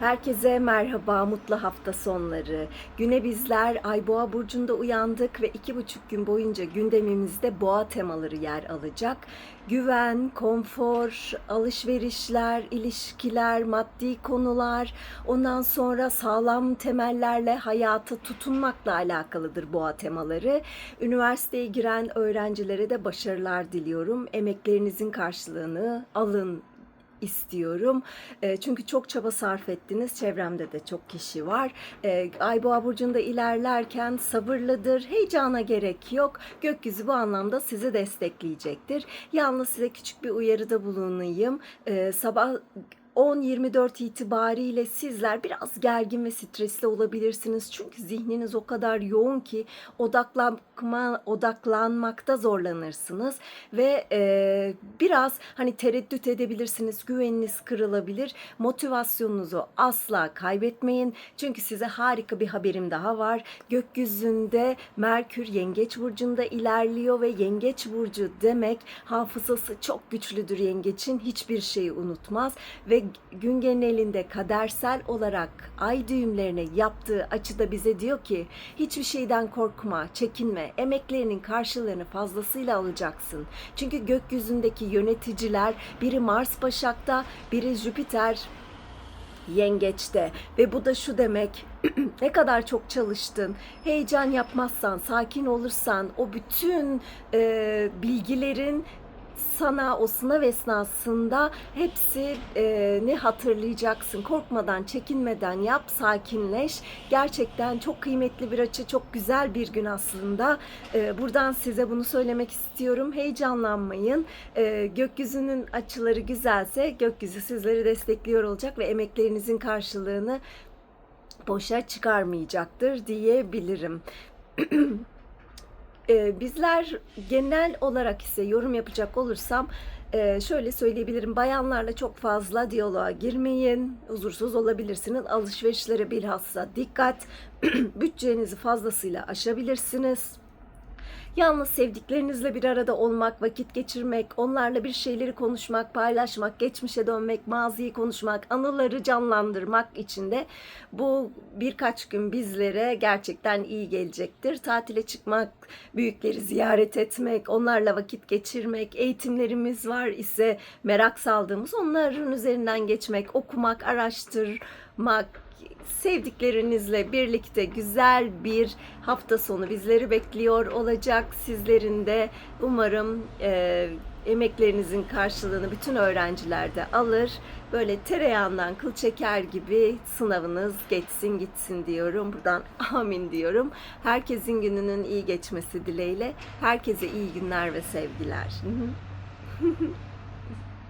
Herkese merhaba, mutlu hafta sonları. Güne bizler Ay Boğa burcunda uyandık ve iki buçuk gün boyunca gündemimizde boğa temaları yer alacak. Güven, konfor, alışverişler, ilişkiler, maddi konular, ondan sonra sağlam temellerle hayata tutunmakla alakalıdır boğa temaları. Üniversiteye giren öğrencilere de başarılar diliyorum. Emeklerinizin karşılığını alın istiyorum. E, çünkü çok çaba sarf ettiniz. Çevremde de çok kişi var. E, Ay Boğa burcunda ilerlerken sabırlıdır. Heyecana gerek yok. Gökyüzü bu anlamda sizi destekleyecektir. Yalnız size küçük bir uyarıda bulunayım. E, sabah 10-24 itibariyle sizler biraz gergin ve stresli olabilirsiniz. Çünkü zihniniz o kadar yoğun ki odaklanma, odaklanmakta zorlanırsınız ve e, biraz hani tereddüt edebilirsiniz. Güveniniz kırılabilir. Motivasyonunuzu asla kaybetmeyin. Çünkü size harika bir haberim daha var. Gökyüzünde Merkür Yengeç burcunda ilerliyor ve Yengeç burcu demek hafızası çok güçlüdür yengeçin. Hiçbir şeyi unutmaz ve gün genelinde kadersel olarak ay düğümlerine yaptığı açıda bize diyor ki hiçbir şeyden korkma, çekinme, emeklerinin karşılığını fazlasıyla alacaksın. Çünkü gökyüzündeki yöneticiler biri Mars Başak'ta, biri Jüpiter yengeçte ve bu da şu demek ne kadar çok çalıştın heyecan yapmazsan sakin olursan o bütün e, bilgilerin sana o sınav esnasında hepsi e, ne hatırlayacaksın. Korkmadan, çekinmeden yap, sakinleş. Gerçekten çok kıymetli bir açı, çok güzel bir gün aslında. E, buradan size bunu söylemek istiyorum. Heyecanlanmayın. E, gökyüzünün açıları güzelse gökyüzü sizleri destekliyor olacak ve emeklerinizin karşılığını boşa çıkarmayacaktır diyebilirim. Ee, bizler genel olarak ise yorum yapacak olursam e, şöyle söyleyebilirim. Bayanlarla çok fazla diyaloğa girmeyin. Huzursuz olabilirsiniz. Alışverişlere bilhassa dikkat. Bütçenizi fazlasıyla aşabilirsiniz. Yalnız sevdiklerinizle bir arada olmak, vakit geçirmek, onlarla bir şeyleri konuşmak, paylaşmak, geçmişe dönmek, maziyi konuşmak, anıları canlandırmak için de bu birkaç gün bizlere gerçekten iyi gelecektir. Tatile çıkmak, büyükleri ziyaret etmek, onlarla vakit geçirmek, eğitimlerimiz var ise merak saldığımız onların üzerinden geçmek, okumak, araştırmak, sevdiklerinizle birlikte güzel bir hafta sonu bizleri bekliyor olacak. Sizlerin de umarım e, emeklerinizin karşılığını bütün öğrenciler de alır. Böyle tereyağından kıl çeker gibi sınavınız geçsin gitsin diyorum. Buradan amin diyorum. Herkesin gününün iyi geçmesi dileğiyle. Herkese iyi günler ve sevgiler.